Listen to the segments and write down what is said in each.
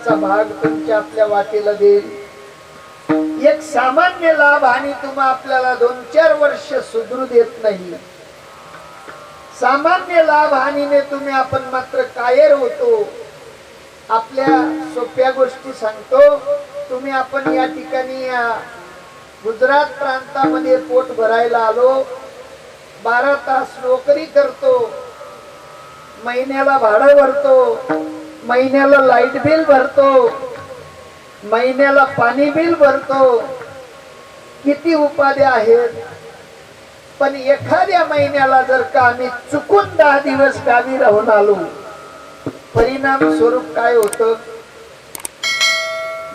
नुकसानीचा भाग तुमच्या आपल्या वाटेला देईल. एक सामान्य लाभ आणि तुम्हा आपल्याला दोन चार वर्ष सुधरू देत नाही. सामान्य लाभ हानीने तुम्ही आपण मात्र कायर होतो. आपल्या सोप्या गोष्टी सांगतो. तुम्ही आपण या ठिकाणी या गुजरात प्रांतामध्ये पोट भरायला आलो. बारा तास नोकरी करतो. महिन्याला भाडं भरतो. महिन्याला लाइट बिल भरतो. महिन्याला पाणी बिल भरतो. किती उपाध्या आहेत? पण एखाद्या महिन्याला जर का आम्ही चुकून दहा दिवस गावी राहून आलो परिणाम स्वरूप काय होत?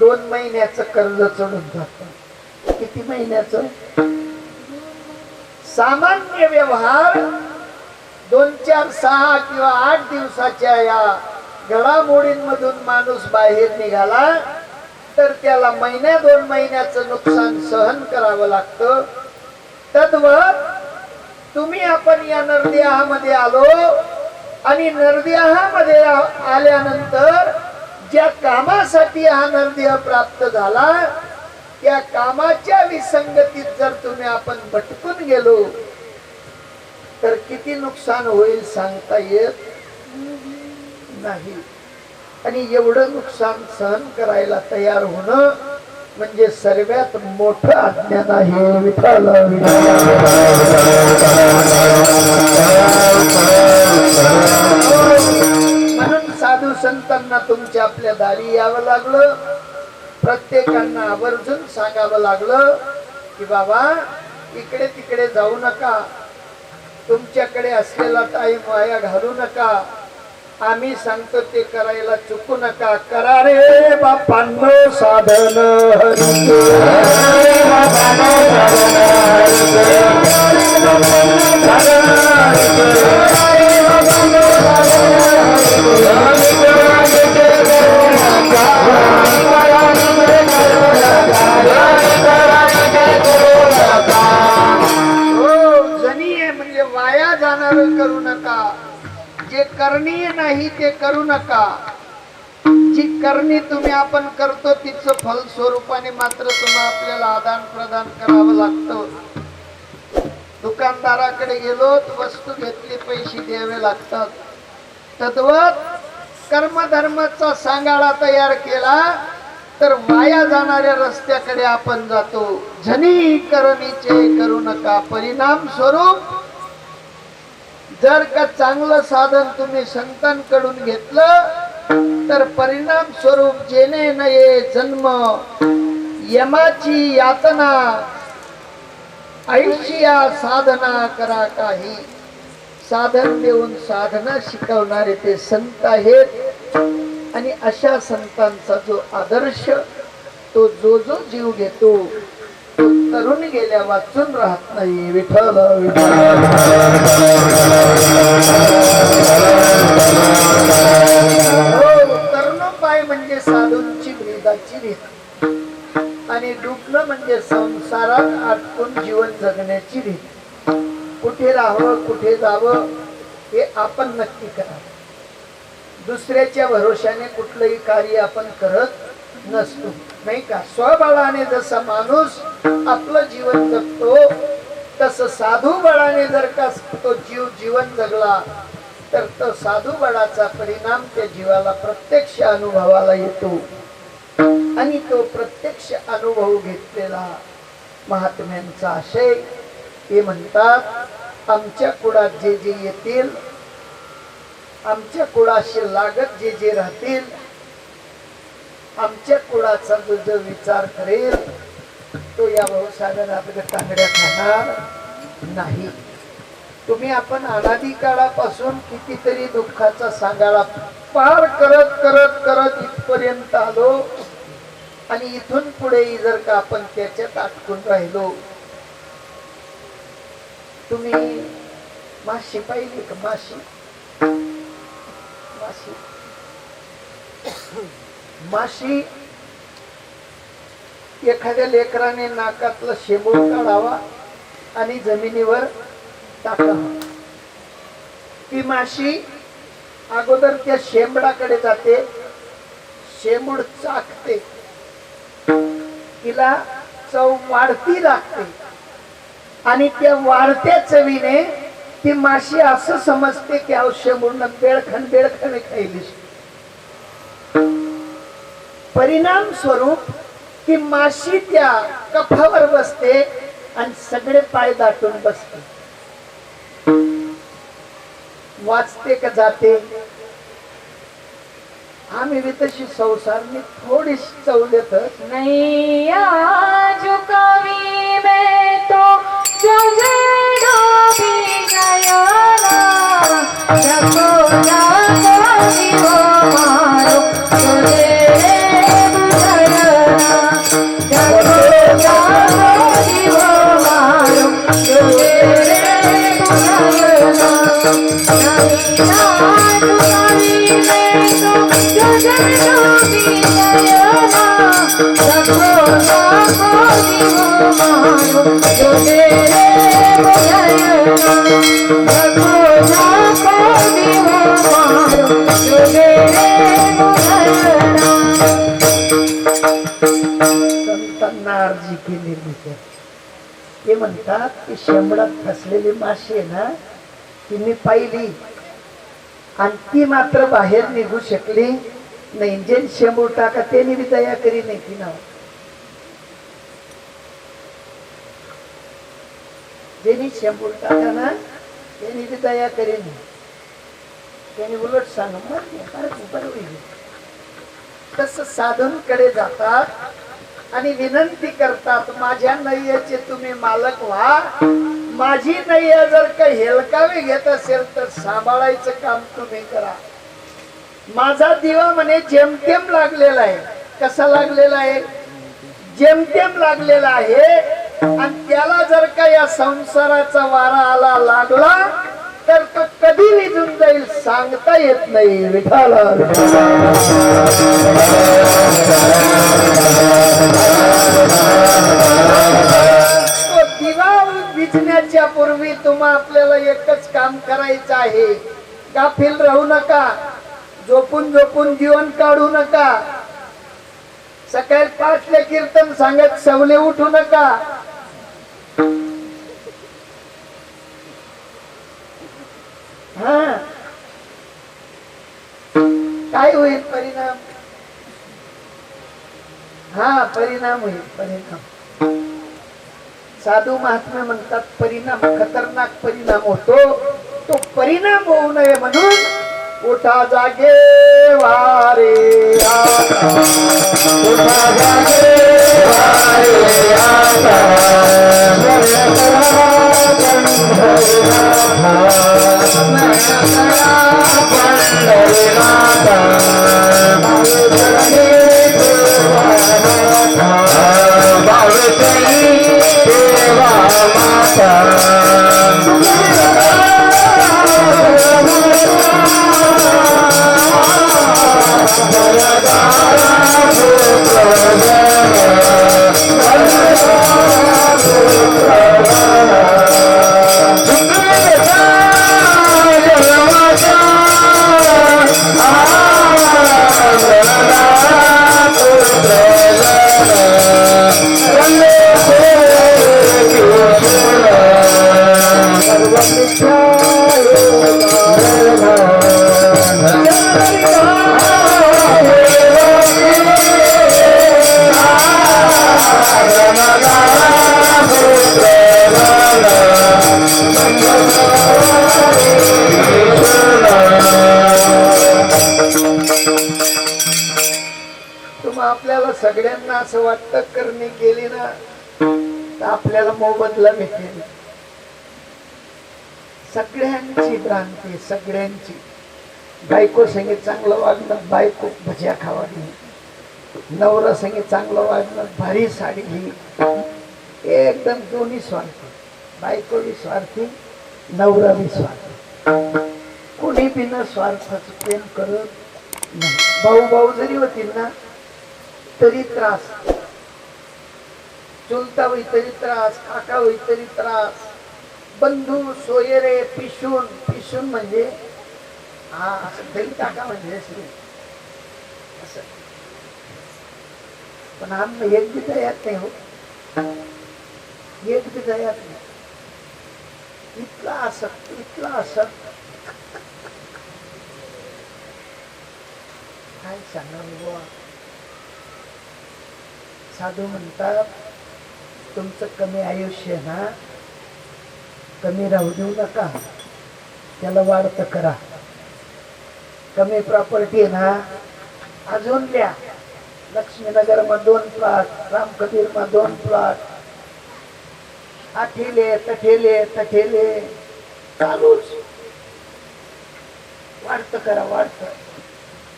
दोन महिन्याचं कर्ज चढून जात. किती महिन्याचं? सामान्य व्यवहार दोन चार सहा किंवा आठ दिवसाच्या या घडामोडींमधून माणूस बाहेर निघाला तर त्याला महिन्या दोन महिन्याचं नुकसान सहन करावं लागतं. तत्व तुम्ही आपण या नरदेहामध्ये आलो आणि नरदेहामध्ये आल्यानंतर ज्या कामासाठी हा नरदेह प्राप्त झाला त्या कामाच्या विसंगतीत जर तुम्ही आपण भटकून गेलो तर किती नुकसान होईल सांगता येत? नाही. आणि एवढं नुकसान सहन करायला तयार होणं म्हणजे सर्वात मोठं अज्ञान आहे विठ्ठल म्हणून साधू संतांना तुमच्या आपल्या दारी यावं लागलं. प्रत्येकांना आवर्जून सांगावं लागलं की बाबा इकडे तिकडे जाऊ नका. तुमच्याकडे असलेला टाईम वाया घालू नका. आम्ही सांगतो ते करायला चुकू नका. करा रे बापांनो साधन. पैसे द्यावे लागतात. तद्वत कर्मधर्माचा सांगाडा तयार केला तर वाया जाणाऱ्या रस्त्याकडे आपण जातो. झनी करणीचे करू नका. परिणाम स्वरूप जर का चांगलं साधन तुम्ही संतांकडून घेतलं तर परिणाम स्वरूप जेणे नये जन्म. यमाची यातना ऐशिया साधना करा काही. साधन देऊन साधना शिकवणारे ते संत आहेत. आणि अशा संतांचा जो आदर्श तो जो जो जीव घेतो तो तरुण गेल्या वाचून राहत नाही. विठ्ठल विठ्ठल. हो, तरुणोपाय म्हणजे साधूंची वेदाची रीत आणि डुबलं म्हणजे संसारात आटकून जीवन जगण्याची रीत कुठे राहावं कुठे जावं हे आपण नक्की करा दुसऱ्याच्या भरोशाने कुठलंही कार्य आपण करत नसतो नाही का? स्वबळाने जसा माणूस आपलं जीवन जगतो तस साधू बळाने जर का तो जीव जीवन जगला तर तो साधू बळाचा परिणाम त्या जीवाला प्रत्यक्ष अनुभवाला येतो. आणि तो प्रत्यक्ष अनुभव घेतलेला महात्म्यांचा आशय ते म्हणतात आमच्या कुळात जे जे येतील आमच्या कुळाशी लागत जे जे राहतील आमच्या कुळाचा जो जो विचार करेल तो या भाऊसागरात तांगड्या खाणार नाही. तुम्ही आपण अनादी काळापासून कितीतरी दुःखाचा सांगाळा पार करत करत करत इथपर्यंत आलो. आणि इथून पुढेही जर का आपण त्याच्यात अटकून राहिलो तुम्ही माशी पाहिली का? माशी. माशी. माशी एखाद्या लेकराने नाकातला शेंबूळ काढावा आणि जमिनीवर टाकावा. ती माशी अगोदर त्या शेंबडाकडे जाते शेंबूड चाकते तिला चव वाढती लागते. आणि त्या वाढत्या चवीने ती माशी असं समजते की औषध म्हणून बेळखण बेळखण खायली परिणाम स्वरूप ती माशी त्या कफावर बसते आणि सगळे पाय दाटून बसते. वाचते का जाते? आम्ही वितशी संसार मी थोडीशी चव देतच. नाही जगो ते म्हणतात की शेंबडात फसलेली माशी आहे ना ती मी पाहिली. आणि ती मात्र बाहेर निघू शकली नाही. जे शेंबूड टाका ते बी दया करी नाही ती नाव. ज्यांनी शेंबूड टाका ना त्यांनी बी दया करी नाही. त्यांनी उलट सांग मग तसं तस साधूंकडे जातात. आणि विनंती करतात माझ्या नय्याचे तुम्ही मालक व्हा. माझी नय्या जर का हेलकावे घेत असेल तर सांभाळायचं काम तुम्ही करा. माझा दिवा म्हणे जेमतेम लागलेला आहे. कसा लागलेला आहे? जेमतेम लागलेला आहे. आणि त्याला जर का या संसाराचा वारा आला लागला तर तो कधी निघून जाईल सांगता येत नाही विठाला तो दिवा पूर्वी तुम्हा आपल्याला एकच काम करायचं आहे. गाफील राहू नका झोपून झोपून जीवन काढू नका. सकाळी पाचले कीर्तन सांगत सवले उठू नका. हा. काय होईल? परिणाम. हा परिणाम होईल परिणाम. साधू महात्मा म्हणतात परिणाम खतरनाक परिणाम होतो. तो परिणाम होऊ नये म्हणून उठा जागे वारे आता. उठा जागे वारे आता. सगळ्यांना असं वाटतं करणी केली ना तर आपल्याला मोबदला भेटेल सगळ्यांची भ्रांती सगळ्यांची. बायको संगे चांगलं वागणं बायको भज्या खावा नवरा संगे चांगलं वागणं भारी साडी घे. एकदम दोन्ही स्वार्थी. बायको बी स्वार्थी नवरा बी स्वार्थी. कोणी बिना स्वार्थाचं प्रेम करत नाही. भाऊ भाऊ जरी होतील ना तरी त्रास. चुलता होई तरी त्रास काका होई तरी त्रास. बंधू सोयरे पिशून. पिशून म्हणजे हा असं दही टाका म्हणजे असं. असं. पण आम्ही एक बी तयार नाही हो. एक बी तयार नाही. इतला असत इतला असत काय सांगा बाबा साधू म्हणतात तुमचं कमी आयुष्य ना कमी राहू देऊ नका. त्याला वाढत करा. कमी प्रॉपर्टी ना अजून द्या. लक्ष्मीनगरमध्ये दोन प्लॉट रामकबीरमध्ये दोन प्लॉट आठेले तठेले तठेले. चालूच. वाढत करा वाढत.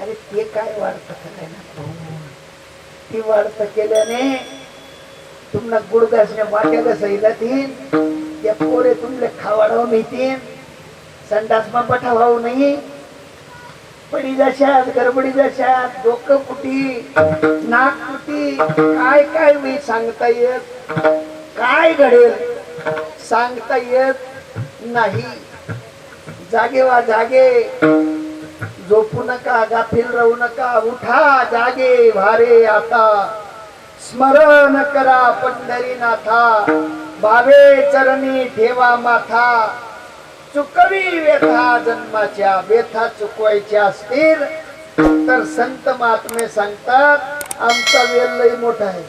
अरे ते काय वाढत करायला? ती वाढत केल्याने तुम्हाला गुडघासने वाट्या घसायला तीन त्या पोरे तुमले खावाडाव मिळतील. संडास बठा व्हावं नाही. पडी जशात गडबडी जशात डोकं कुटी नाक कुटी काय काय मी सांगता येत? काय घडेल? सांगता येत नाही. जागे वा जागे. झोपू नका गाफील राहू नका उठा जागे भारे आता. स्मरण करा पंढरीनाथा भावे चरणी ठेवा माथा. चुकवी व्यथा जन्माच्या व्यथा चुकवायच्या असतील तर संत महात्मे सांगतात आमचा वेल लई मोठा आहे.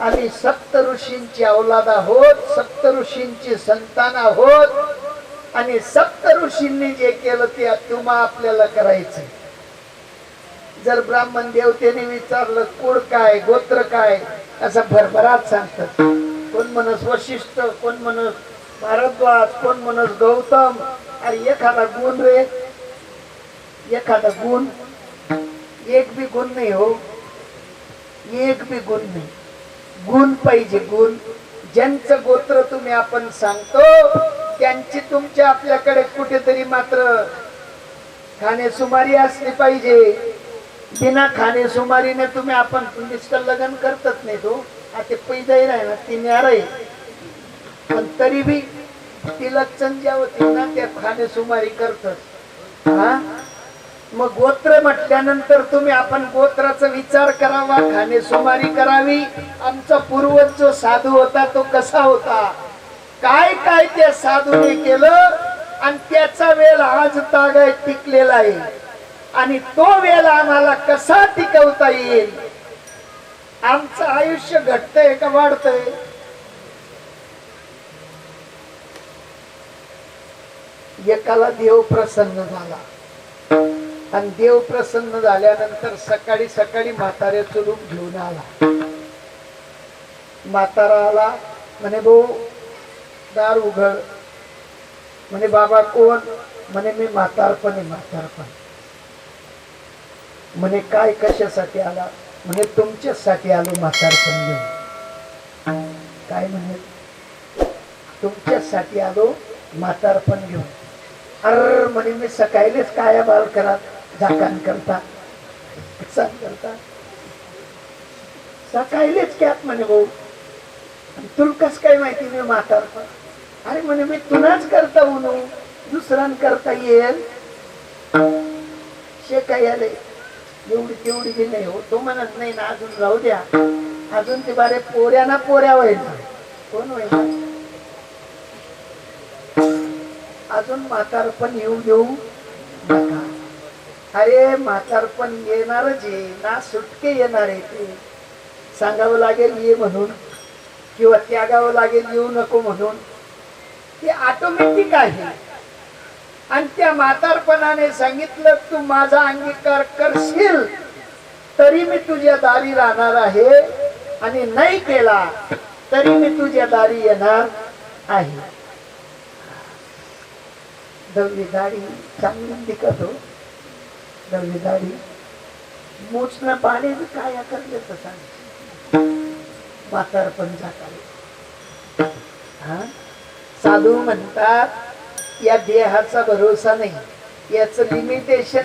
आणि सप्त ऋषींची अवलादा होत सप्त ऋषींची संतान आहोत आणि सप्त ऋषींनी जे केलं ते तुम्हा आपल्याला करायचंय जर ब्राह्मण देवतेने विचारलं कुळ काय गोत्र काय? असं भरभराट सांगतात. कोण म्हणस वशिष्ठ कोण म्हणस भारद्वाज कोण म्हणस गौतम? अरे एखादा गुण रे. एखादा गुण. एक बी गुण नाही हो. एक बी गुण नाही. गुण पाहिजे गुण. ज्यांचं गोत्र तुम्ही आपण सांगतो त्यांची तुमच्या आपल्याकडे कुठेतरी मात्र खाणेसुमारी असली पाहिजे. बिना खाणेसुमारीने तुम्ही आपण निष्ठ लग्न करतच नाही तो. आता पैदाही राही ना ती न्यार पण तरी बी ती लक्षण ज्या होती ना त्या खाणेसुमारी करतच. हा? मग गोत्र म्हटल्यानंतर तुम्ही आपण गोत्राचा विचार करावा खाणेसुमारी करावी. आमचा पूर्वज जो साधू होता तो कसा होता? काय काय त्या साधूने केलं आणि त्याचा वेळ आज ताग टिकलेला आहे. आणि तो वेळ आम्हाला कसा टिकवता येईल? आमचं आयुष्य घटतय का वाढतय? एकाला देव प्रसन्न झाला. आणि देव प्रसन्न झाल्यानंतर सकाळी सकाळी म्हाताऱ्याचं रूप घेऊन आला. म्हातारा आला म्हणे भाऊ दार उघड. म्हणे बाबा कोण? म्हणे मी म्हातारपण आहे म्हातारपण. म्हणे काय कशासाठी आला? म्हणे तुमच्यासाठी आलो म्हातारपण घेऊन. काय म्हणे? तुमच्यासाठी आलो म्हातारपण घेऊन. अर म्हणे मी सकाळीच काया बाल करा झाकान करता सांग करता. सकाळीच कॅप म्हणे भाऊ. तुला कस काय माहिती मी म्हातारपण? अरे म्हणे मी तुलाच करता म्हणू. दुसऱ्यां करता येईल. शे आले. एवढी तेवढी बी नाही हो. तो म्हणत नाही ना अजून राहू द्या. अजून ते बारे पोऱ्या ना पोऱ्या व्हायला कोण व्हायला अजून म्हातारपण येऊ येऊ अरे म्हातारपण येणारच आहे. ना सुटके येणार आहे ते. सांगावं लागेल ये म्हणून. किंवा त्यागावं लागेल येऊ नको म्हणून. ते ऑटोमॅटिक आहे. आणि त्या म्हातारपणाने सांगितलं तू माझा अंगीकार करशील तरी मी तुझ्या दारी राहणार आहे आणि नाही केला तरी मी तुझ्या दारी येणार आहे. दवली दाढी चांगली करतो हो दवली दाढी मोचणं पाणी काय करले तसा म्हातारपण जाता हा? साधू म्हणतात या देहाचा भरोसा नाही. याच लिमिटेशन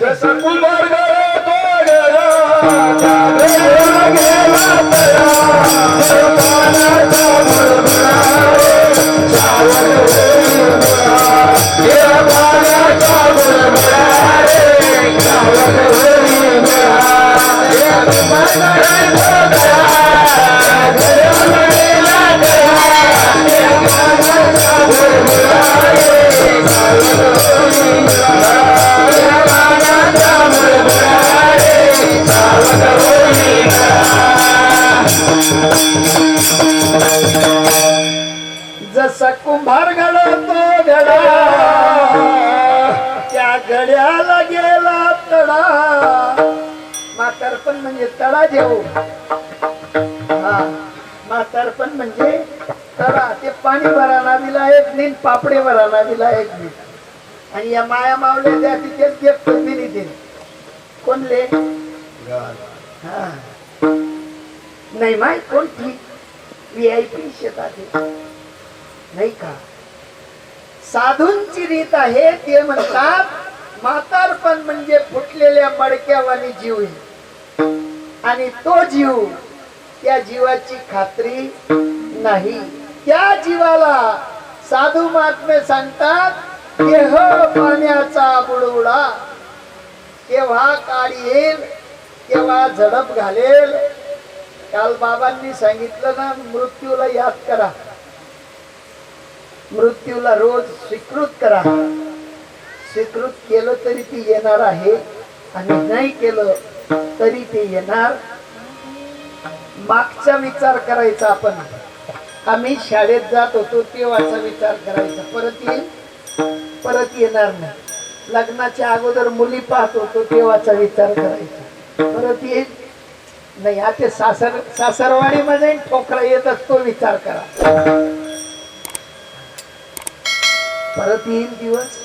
म्हातारपण म्हणजे तडा जेव हा म्हातारपण म्हणजे तडा ते पाणी भराना दिला एक नीन पापडे भराना दिला एक नीन आणि या माया मावल्या त्या तिथेच देत दिली ते कोणले? हा. नाही माहीत कोणती? व्ही आय पी शेतात नाही का? साधूंची रीत आहे ते म्हणतात म्हातारपण म्हणजे फुटलेल्या मडक्यावानी जीव आहे. आणि तो जीव त्या जीवाची खात्री नाही. त्या जीवाला साधू महात्मे सांगतात देह पाण्याचा बुडबुडा केव्हा काळ येईल केव्हा झडप घालेल. काल बाबांनी सांगितलं ना मृत्यूला याद करा. मृत्यूला रोज स्वीकृत करा. स्वीकृत केलं तरी ती येणार आहे आणि नाही केलं तरी ते येणार. मागचा विचार करायचा आपण. आम्ही शाळेत जात होतो तेव्हाचा विचार करायचा. परत येईल? परत येणार नाही. लग्नाच्या अगोदर मुली पाहत होतो तेव्हाचा विचार करायचा. परत येईल? नाही आता सासर सासरवाडीमध्ये ठोकरा येत असतो विचार करा. परत येईल दिवस?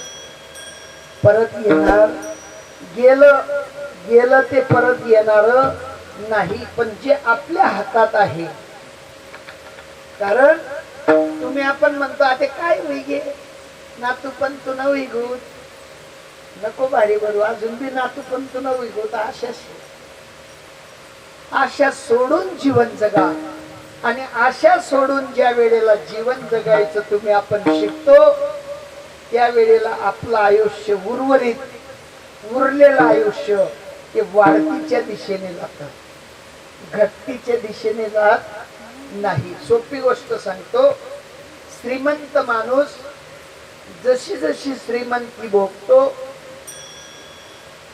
परत येणार. गेलं गेलं ते परत येणार नाही पण जे आपल्या हातात आहे. कारण तुम्ही आपण म्हणतो आता काय होईगे नातू पण तू न विघूत नको भारी बरू अजून बी नातू पण तू न विघूत आशा आशा सोडून जीवन जगा. आणि आशा सोडून ज्या वेळेला जीवन जगायचं तुम्ही आपण शिकतो त्या वेळेला आपलं आयुष्य उर्वरित उरलेलं आयुष्य ते वाढतीच्या दिशेने जातात घटतीच्या दिशेने जात नाही. सोपी गोष्ट सांगतो. श्रीमंत माणूस जशी जशी श्रीमंती भोगतो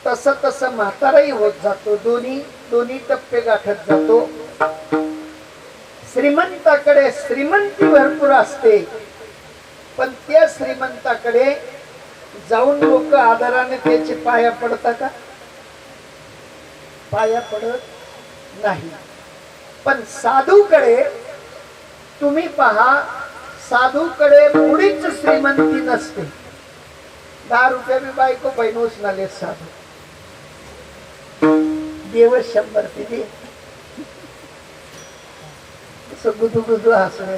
तस तस म्हाताराही होत जातो. दोन्ही दोन्ही टप्पे गाठत जातो. श्रीमंताकडे श्रीमंती भरपूर असते. पण त्या श्रीमंताकडे जाऊन लोक आदराने त्याचे पाया पडतात का? पाया पडत नाही. पण साधूकडे तुम्ही पहा साधूकडे मुळीच श्रीमंती नसते. दहा रुपये मी बायको बहिणूच नाले साधू. देव शंभर तिथे असं गुदू गुदू हसणे